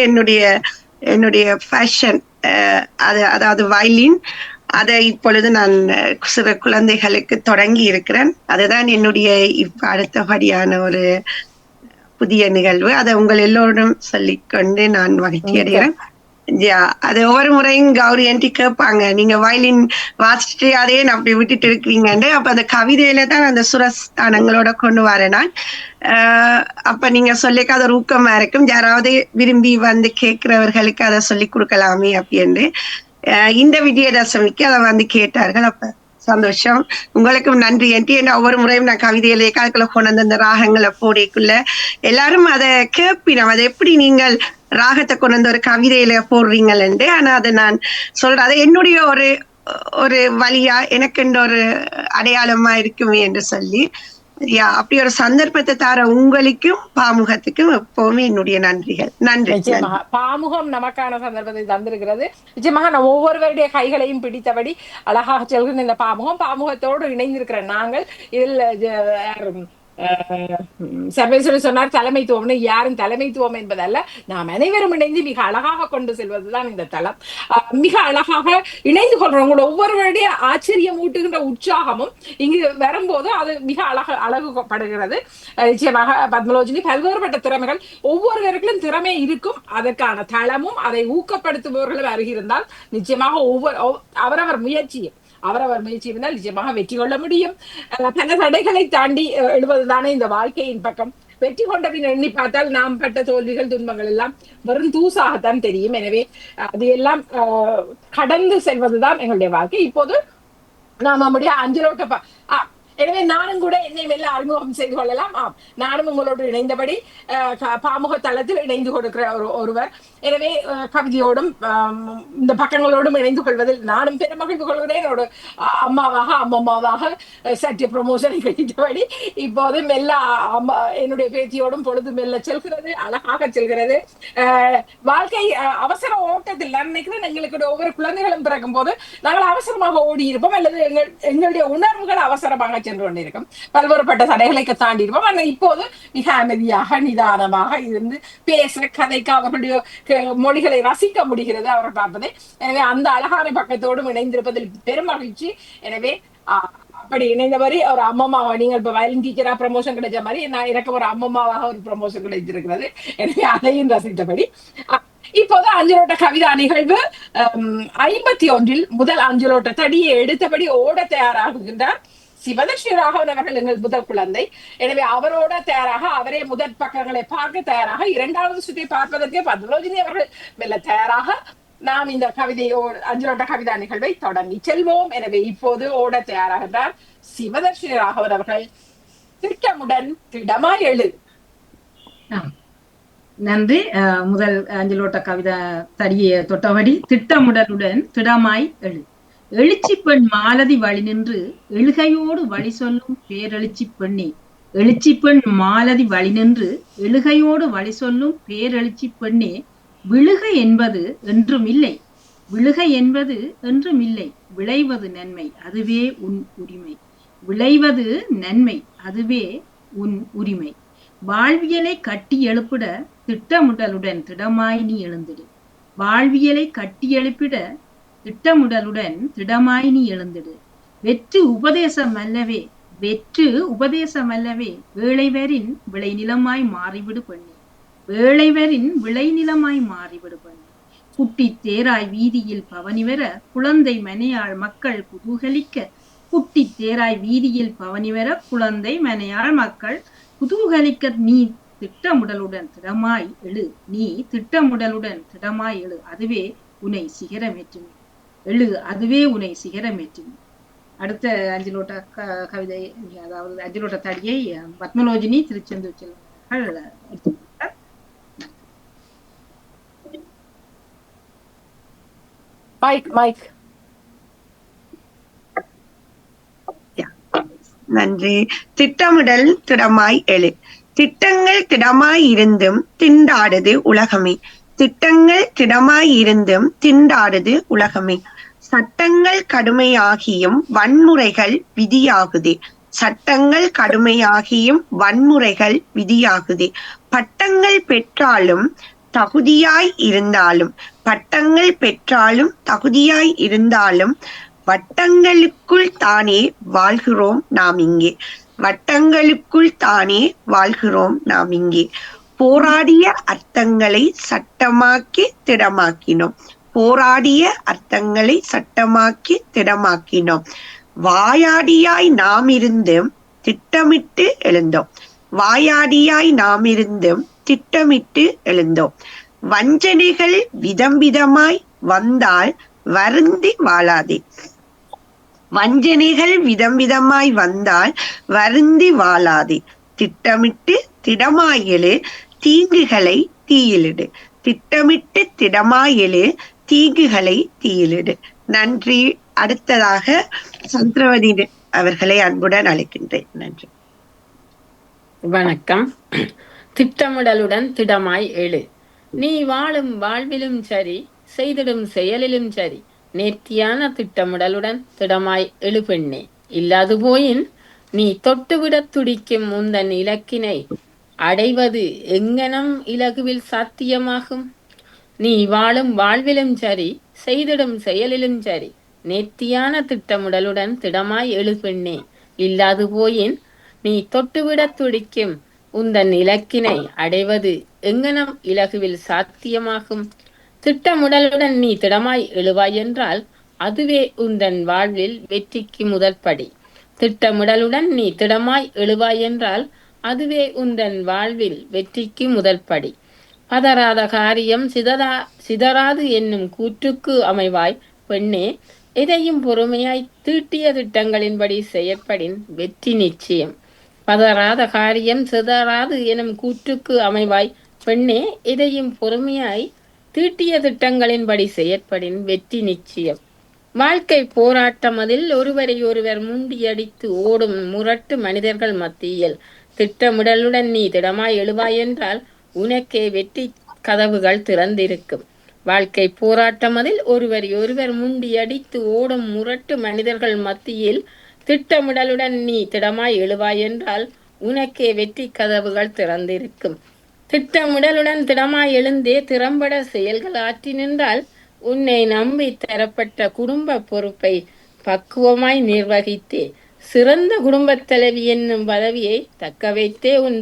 என்னுடைய என்னுடைய ஃபேஷன் அது அதாவது வயலின் அதை இப்பொழுது நான் அஹ், சிறு குழந்தைகளுக்கு தொடங்கி இருக்கிறேன். அதுதான் என்னுடைய இப்ப அடுத்தபடியான ஒரு புதிய நிகழ்வு. அதை உங்கள் எல்லோரும் சொல்லிக்கொண்டு நான் மகிழ்ச்சி அடைகிறேன் அது ஒவ்வொரு முறையும் கௌரி ஆண்டி கேட்பாங்க. நீங்க வயலின் வாசிச்சுட்டு அதையே நான் அப்படி விட்டுட்டு இருக்கிறீங்கன்னு அப்ப அந்த கவிதையில தான் அந்த சுரஸ்தானங்களோட கொண்டு வரேன் நான். அப்ப நீங்க சொல்லிக்க அது ஒரு ஊக்கமா இருக்கும். யாராவது விரும்பி வந்து கேட்கிறவர்களுக்கு அதை சொல்லி கொடுக்கலாமே அப்படின்னு இந்த விஜயதசமிக்கு அதை வந்து கேட்டார்கள். அப்ப சந்தோஷம். உங்களுக்கும் நன்றி. என்று என்ன ஒவ்வொரு முறையும் நான் கவிதையில காலத்துல கொண்டு வந்த அந்த ராகங்களை போடைக்குள்ள எல்லாரும் அதை கேட்பினோம் அதை எப்படி நீங்கள் ராகத்தை கொண்டு வந்து ஒரு கவிதையில என்று. ஆனா அதை நான் சொல்றேன். அதை என்னுடைய ஒரு ஒரு வழியா எனக்கு ஒரு அடையாளமா இருக்குமே என்று சொல்லி யா அப்படி ஒரு சந்தர்ப்பத்தை தர உங்களுக்கும் பாமுகத்துக்கும் எப்பவுமே என்னுடைய நன்றிகள். நன்றி பாமுகம் நமக்கான சந்தர்ப்பத்தை தந்திருக்கிறது. நிச்சயமாக நம்ம ஒவ்வொருவருடைய கைகளையும் பிடித்தபடி அழகாக செல்கின்ற இந்த பாமுகம் பாமுகத்தோடு இணைந்திருக்கிற நாங்கள் இதில் சர்வேஸ்வரர் சொன்னார் தலைமைத்துவம்னு யாரும் தலைமைத்துவம் என்பதல்ல. நாம் அனைவரும் இணைந்து மிக அழகாக கொண்டு செல்வதுதான் இந்த தளம் அஹ், மிக அழகாக இணைந்து கொள்றவங்களோட ஒவ்வொருவருடைய ஆச்சரியம் ஊட்டுகின்ற உற்சாகமும் இங்கு வரும்போது அது மிக அழக அழகுபடுகிறது நிச்சயமாக பத்மலோஜினி பல்வேறுபட்ட திறமைகள் ஒவ்வொருவருக்கும் திறமை இருக்கும். அதற்கான தளமும் அதை ஊக்கப்படுத்துபவர்களும் அருகிருந்தால் நிச்சயமாக ஒவ்வொரு அவரவர் முயற்சியும் அவரவர் முயற்சி இருந்தால் நிச்சயமாக வெற்றி கொள்ள முடியும். பல தடைகளை தாண்டி எழுவதுதானே இந்த வாழ்க்கையின் பக்கம். வெற்றி கொண்டபின் எண்ணி பார்த்தால் நாம் பட்ட தோல்விகள் துன்பங்கள் எல்லாம் வெறும் தூசாகத்தான் தெரியும். எனவே அது எல்லாம் கடந்து செல்வதுதான் எங்களுடைய வாழ்க்கை. இப்போது நாம் நம்முடைய அஞ்சலோட்ட எனவே நானும் கூட என்னை மெல்ல அறிமுகம் செய்து கொள்ளலாம். ஆம் நானும் உங்களோடு இணைந்தபடி பாமுக தளத்தில் இணைந்து கொடுக்கிற ஒரு ஒருவர். எனவே கவிதையோடும் இந்த பக்கங்களோடும் இணைந்து கொள்வதில் நானும் பெருமகிழ்வு கொள்கிறேன். ஒரு அ- அம்மாவாக அம்மம்மாவாக சற்று ப்ரமோஷனை கிடைத்தபடி இப்போது மெல்ல அம்மா என்னுடைய பேத்தியோடும் பொழுது மெல்ல செல்கிறது அழகாக செல்கிறது. வாழ்க்கை அவசர ஓட்டத்தில் நான் நினைக்கிறேன் எங்களுக்கு ஒவ்வொரு குழந்தைகளும் பிறக்கும் போது நாங்கள் அவசரமாக ஓடி இருப்போம் அல்லது எங்கள் எங்களுடைய உணர்வுகள் அவசரமாக சென்று கொண்டிருக்கும் பல்வேறுபட்ட தடைகளை தாண்டி ஆனால் இப்போது மிக அமைதியாக நிதானமாக இருந்து பேசுற கதைக்கு அவர்களுடைய மொழிகளை ரசிக்க முடிகிறது அவர் பார்ப்பதை. எனவே அந்த அழகான பக்கத்தோடும் இணைந்திருப்பதில் பெரும் மகிழ்ச்சி. எனவே அப்படி இணைந்த மாதிரி ஒரு அம்மம்மாவா நீங்கள் இப்ப வயலின் டீச்சரா ப்ரமோஷன் கிடைச்ச மாதிரி நான் எனக்கு ஒரு அம்மம்மாவாக ஒரு ப்ரமோஷன் கிடைச்சிருக்கிறது எனவே அதையும் ரசித்தபடி. இப்போது அஞ்சலோட்ட கவிதா நிகழ்வு. ஐம்பத்தி ஒன்றில் முதல் அஞ்சலோட்ட தடியை எடுத்தபடி ஓட தயாராகுகின்றார். சிவதர்ஷி ராகவன் அவர்கள் எங்கள் முதல் குழந்தை. எனவே அவரோட தயாராக அவரே முதற் பக்கங்களை பார்க்க தயாராக இரண்டாவது சுற்றி பார்ப்பதற்கு பத்மலோஜினி அவர்கள் மெல்ல தயாராக நாம் இந்த கவிதையோ அஞ்சலோட்ட கவிதா நிகழ்வை தொடங்கி செல்வோம். எனவே இப்போது ஓட தயாராகிறார் சிவதர்ஷினி ராகவன் அவர்கள். திட்டமுடன் திடமாய் எழு. நன்றி. அஹ், முதல் அஞ்சலோட்ட கவிதை தடியை தொட்டபடி திட்டமுடலுடன் திடமாய் எழு. எழுச்சி பெண் மாலதி வழி நின்று எழுகையோடு வழி சொல்லும் பேரெழுச்சி பெண்ணே எழுச்சி பெண் மாலதி வழி நின்று எழுகையோடு வழி சொல்லும் பேரெழுச்சி பெண்ணே விழுக என்பது என்றும் இல்லை. விழுக என்பது என்றும் இல்லை. விளைவது நன்மை அதுவே உன் உரிமை. விளைவது நன்மை அதுவே உன் உரிமை. வாழ்வியலை கட்டி எழுப்பிட திட்டமிடலுடன் திடமாய் நீ எழுந்திடு. வாழ்வியலை கட்டி எழுப்பிட திட்டமிடலுடன் திடமாய் நீ எழுந்திடு. வெற்று உபதேசம் அல்லவே வெற்று உபதேசம் அல்லவே வேளைவரின் விளைநிலமாய் மாறிவிடு பண்ணி. வேளைவரின் விளைநிலமாய் மாறிவிடு பண்ணி. குட்டி தேராய் வீதியில் பவனி வர குழந்தை மனையாள் மக்கள் குதூகலிக்க குட்டி தேராய் வீதியில் பவனி வர குழந்தை மனையாள் மக்கள் குதூகலிக்க நீ திட்டமுடலுடன் திடமாய் எழு நீ திட்டமுடலுடன் திடமாய் எழு அதுவே உன்னை சிகரமேற்றுமே. எழு அதுவே உன்னை சிகரமேற்றும் அடுத்த அஞ்சலோட்ட க- கவிதை அதாவது அஞ்சலோட்ட தடியை அஹ், பத்மலோஜினி திருச்செந்தூர் செல்வர்கள் மைக் மைக் நன்றி. திட்டமிடல் திடமாய் எழு. திட்டங்கள் திடமாய் இருந்தும் திண்டாடுது உலகமே. திட்டங்கள் திடமாய் இருந்தும் திண்டாடுது உலகமே. சட்டங்கள் கடுமையாகியும் வன்முறைகள் விதியாகுதே. சட்டங்கள் கடுமையாகியும் வன்முறைகள் விதியாகுதே. பட்டங்கள் பெற்றாலும் தகுதியாய் இருந்தாலும் பட்டங்கள் பெற்றாலும் தகுதியாய் இருந்தாலும் வட்டங்களுக்குள் தானே வாழ்கிறோம் நாம் இங்கே. வட்டங்களுக்குள் தானே வாழ்கிறோம் நாம் இங்கே. போராடிய அர்த்தங்களை சட்டமாக்கி திடமாக்கினோம். போராடிய அர்த்தங்களை சட்டமாக்கி திடமாக்கினோம். வாயாடியாய் நாம் இருந்தும் திட்டமிட்டு எழுந்தோம். வாயாடியாய் நாம் இருந்தும் திட்டமிட்டு எழுந்தோம். வஞ்சனைகள் விதம் விதமாய் வந்தால் வருந்தி வாழாதே. வஞ்சனைகள் விதம் விதமாய் வந்தால் வருந்தி வாழாதே. திட்டமிட்டு திடமாயெழு தீங்குகளை தீயிலிடு. திட்டமிட்டு திடமாயெழு தீங்குகளை தீயிலிடு. நன்றி. அடுத்ததாக சந்திரவதி அவர்களை அன்புடன் அழைக்கின்றேன். நன்றி. வணக்கம். திட்டமிடலுடன் திடமாய் எழு. நீ வாழும் வாழ்விலும் சரி செய்திடும் செயலிலும் சரி நேர்த்தியான திட்டமிடலுடன் திடமாய் எழு பெண்ணே. இல்லாது போயின் நீ தொட்டுவிடத் துடிக்கும் உந்தன் இலக்கினை அடைவது எங்கனம் இலகுவில் சாத்தியமாகும்? நீ வாழும் வாழ்விலும் சரி செய்திடும் செயலிலும் சரி நேர்த்தியான திட்டமிடலுடன் திடமாய் எழுபெண்ணே இல்லாது போயின். நீ தொட்டுவிடத் துடிக்கும் உந்தன் இலக்கினை அடைவது எங்கனம் இலகுவில் சாத்தியமாகும்? திட்டமுடலுடன் நீ திடமாய் எழுவாய் என்றால் அதுவே உந்தன் வாழ்வில் வெற்றிக்கு முதற்படி. திட்டமிடலுடன் நீ திடமாய் எழுவாய் என்றால் அதுவே உந்தன் வாழ்வில் வெற்றிக்கு முதல் படி பதறாத காரியம் சிதறா சிதறாது என்னும் கூற்றுக்கு அமைவாய் பெண்ணே. எதையும் பொறுமையாய் தீட்டிய திட்டங்களின்படி செயற்படின் வெற்றி நிச்சயம். பதறாத காரியம் சிதறாது எனும் கூற்றுக்கு அமைவாய் பெண்ணே. எதையும் பொறுமையாய் தீட்டிய திட்டங்களின்படி செயற்படின் வெற்றி நிச்சயம். வாழ்க்கை போராட்டம் அதில் ஒருவரை ஒருவர் முண்டியடித்து ஓடும் முரட்டு மனிதர்கள் மத்தியில். திட்டமிடலுடன் நீ திடமாய் எழுவாய் என்றால் உனக்கே வெற்றி கதவுகள் திறந்திருக்கும். வாழ்க்கை போராட்டம் அதில் ஒருவர் ஒருவர் முண்டியடித்து ஓடும் முரட்டு மனிதர்கள் மத்தியில் திட்டமிடலுடன் நீ திடமாய் எழுவாய் என்றால் உனக்கே வெற்றி கதவுகள் திறந்திருக்கும். திட்டமிடலுடன் திடமாய் எழுந்தே திறம்பட செயல்கள் ஆற்றி நின்றால் உன்னை நம்பி தரப்பட்ட குடும்ப பொறுப்பை பக்குவமாய் நிர்வகித்தே. சிறந்த குடும்பத் தலைவி என்னும் பதவியை தக்க வைத்தே உன்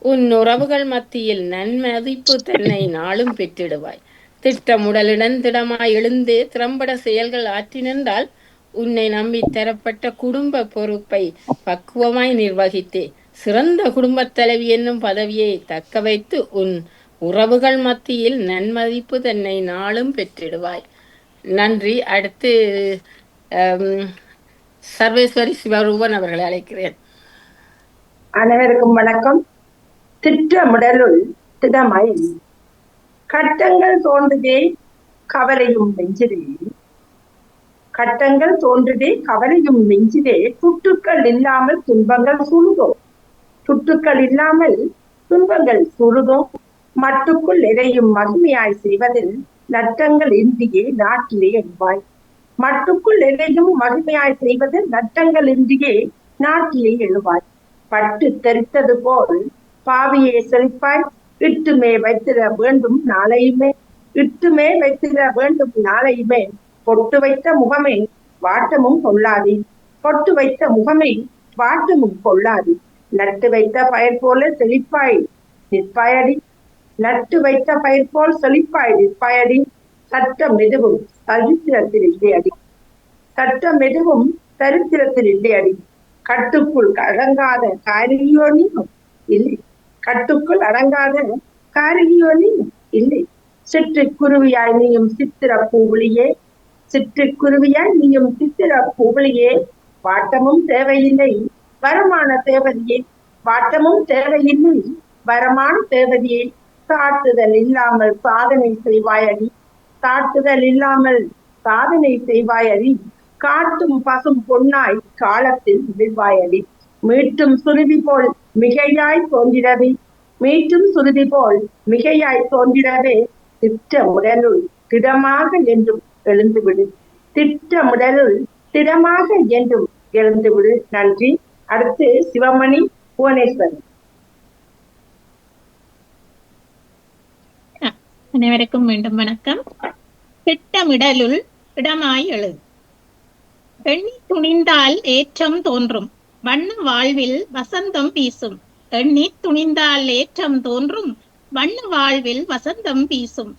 உன் உறவுகள் மத்தியில் நன்மதிப்பு தன்னை நாளும் பெற்றிடுவாய். திட்டமுடலுடன் திடமாய் எழுந்து திறம்பட செயல்கள் ஆற்றி நின்றால் உன்னை நம்பி தரப்பட்ட குடும்ப பொறுப்பை பக்குவமாய் நிர்வகித்தே. சிறந்த குடும்பத் தலைவி என்னும் பதவியை தக்க வைத்து உன் உறவுகள் மத்தியில் நன்மதிப்பு தன்னை நாளும் பெற்றிடுவாய். நன்றி. அடுத்து சர்வேஸ்வரி சிவரூபன் அவர்களை அழைக்கிறேன். அனைவருக்கும் வணக்கம். திட்டமிடலுள் திடமை கட்டங்கள் தோன்றுதே கவலையும் நெஞ்சிலே. கட்டங்கள் தோன்றுதே கவலையும் நெஞ்சிலே. துட்டுக்கள் இல்லாமல் துன்பங்கள் சுழுதோ? துட்டுக்கள் இல்லாமல் துன்பங்கள் சுழுதோ? மட்டுக்குள் எதையும் மகிமையாய் செய்வதில் நட்டங்கள் இன்றியே நாட்டிலே எழுவாய் மட்டுக்குள் எதையும் மகிமையாய் செய்வதில் நட்டங்கள் இன்றியே நாட்டிலே எழுவாய். பட்டு தெரித்தது போல் பாவியை செழிப்பாய். இட்டுமே வைத்திட வேண்டும் நாளையுமே. இட்டுமே வைத்திட வேண்டும் நாளையுமே. பொட்டு வைத்த முகமே வாட்டமும் கொள்ளாதே. பொட்டு வைத்த முகமே வாட்டமும் கொள்ளாதே. நட்டு வைத்த பயிர் போல செழிப்பாய். நிற்பாயடி. நட்டு வைத்த பயிர் போல் செழிப்பாயடி பயடி சட்டம் எதுவும் சரித்திரத்தில் இல்லையடி சட்டம் எதுவும் சரித்திரத்தில் இல்லையடி கட்டுக்குள் அடங்காத காரியோனியும் இல்லை. கட்டுக்குள் அடங்காத காரியோனியும் இல்லை. சிற்றுக்குருவியாய் நீயும் சித்திர பூவிலியே சிற்றுக்குருவியாய் நீயும் சித்திர பூவிலியே வாட்டமும் தேவையில்லை வரமான தேவதையே. வாட்டமும் தேவையில்லை வரமான தேவதையே. தாட்டுதல் இல்லாமல் சாதனை செய்வாயடி. தாட்டுதல் இல்லாமல் சாதனை செய்வாயடி. காட்டும் பசும் பொன்னாய் காலத்தில் விழுவாயடி மீட்டும் சுருதி போல் மிகையாய் தோன்றிடவே. மீட்டும் சுருதி போல் மிகையாய் தோன்றிடவே. திட்டமுடலுள் திடமாக என்றும் எழுந்துவிடு. திட்டமுடலுள் திடமாக என்றும் எழுந்துவிடு. நன்றி. அடுத்து சிவமணி புவனேஸ்வரன் அனைவருக்கும் மீண்டும் வணக்கம். திட்டமிடலுள் இடமாய் எழு. எண்ணி துணிந்தால் ஏற்றம் தோன்றும். வண்ண வாழ்வில் வசந்தம் வீசும். எண்ணி துணிந்தால் ஏற்றம் தோன்றும். வண்ண வாழ்வில் வசந்தம் வீசும்.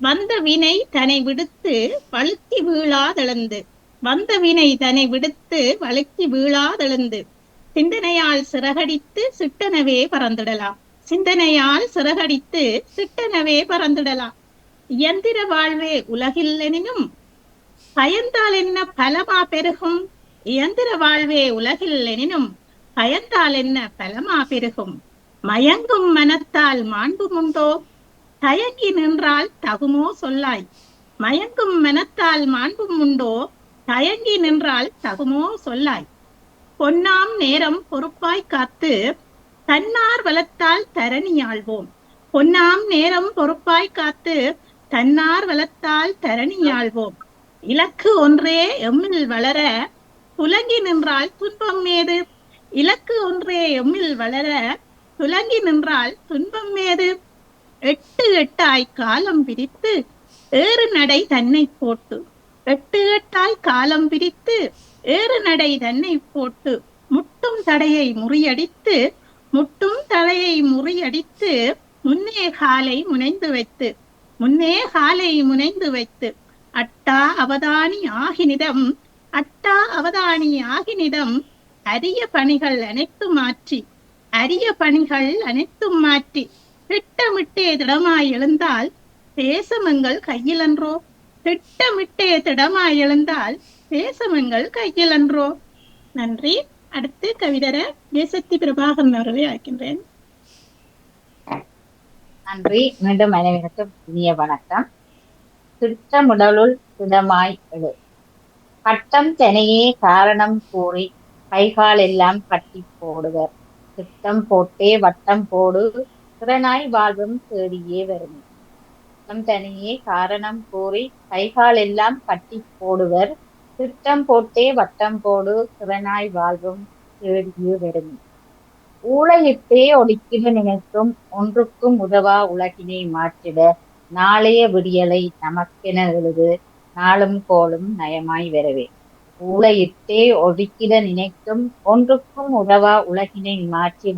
வந்த வினை தன்னை விடுத்து வழுக்கி வீழாதெழுந்து. வந்த வினை தன்னை விடுத்து வழுக்கி வீழாதெழுந்து. சிந்தனையால் சிறகடித்து சிட்டனவே பறந்துடலாம். சிந்தனையால் சிறகடித்து சிட்டனவே பறந்துடலாம். இயந்திர வாழ்வே உலகில் எனினும் பயந்தால் என்ன பலமா பெருகும்? இயந்திர வாழ்வே உலகில் எனினும் பயந்தால் என்ன பலமா பெருகும்? மயங்கும் மனத்தால் மாண்பும் உண்டோ? தயங்கி நின்றால் தகுமோ சொல்லாய். மயங்கும் மனத்தால் மாண்பும் உண்டோ? தயங்கி நின்றால் தகுமோ சொல்லாய். பொன்னாம் நேரம் பொறுப்பாய் காத்து தன்னார் வளத்தால் தரணி ஆழ்வோம் பொன்னாம் நேரம் பொறுப்பாய் காத்து தன்னார் வளத்தால் தரணி ஆழ்வோம் இலக்கு ஒன்றே எம்மில் வளர துலங்கி நின்றால் துன்பம் ஏது? இலக்கு ஒன்றே எம்மில் வளர துலங்கி நின்றால் துன்பம் ஏது? எட்டு எட்டாய் காலம் பிரித்து ஏறு நடை தன்னை போட்டு. எட்டு எட்டாய் காலம் பிரித்து ஏறு நடை தன்னை போட்டு. முட்டும் தடையை முறியடித்து முட்டும் தலையை முறியடித்து முன்னே காலை முனைந்து வைத்து முன்னே காலை முனைந்து வைத்து அட்டா அவதானி ஆகினிடம் அட்டா அவதானி ஆகினிடம் அரிய பணிகள் அனைத்தும் மாற்றி அரிய பணிகள் அனைத்தும் மாற்றி திட்டமிட்டே திடமாய் எழுந்தால் தேசமங்கள் கையிலன்றோ? திட்டமிட்டே திடமாய் எழுந்தால் தேசமங்கள் கையிலன்றோ? நன்றி. அடுத்து கவிதர தேசத்தி பிரபாகரன் அவர்களை அழைக்கின்றேன். நன்றி. மீண்டும் அனைவருக்கும் இனிய வணக்கம். திட்டமுடலுள் திடமாய் எழு. பட்டம் தனையே காரணம் கூறி கைகால் எல்லாம் கட்டி போடுவர். திட்டம் போட்டே வட்டம் போடு திறனாய் வாழ்வும் தேடியே வரும். திட்டம் தனியே காரணம் கூறி கைகால் எல்லாம் கட்டி போடுவர். திட்டம் போட்டே வட்டம் போடு திறனாய் வாழ்வும் தேடியே வரும். ஊழையிட்டே ஒடுக்கிட நினைக்கும் ஒன்றுக்கும் உதவா உலகினை மாற்றிட நாளைய விடியலை நமக்கென எழுது நாளும் கோளும் நயமாய் வரவே. ஊழையிட்டே ஒடுக்கிட நினைக்கும் ஒன்றுக்கும் உதவா உலகினை மாற்றிட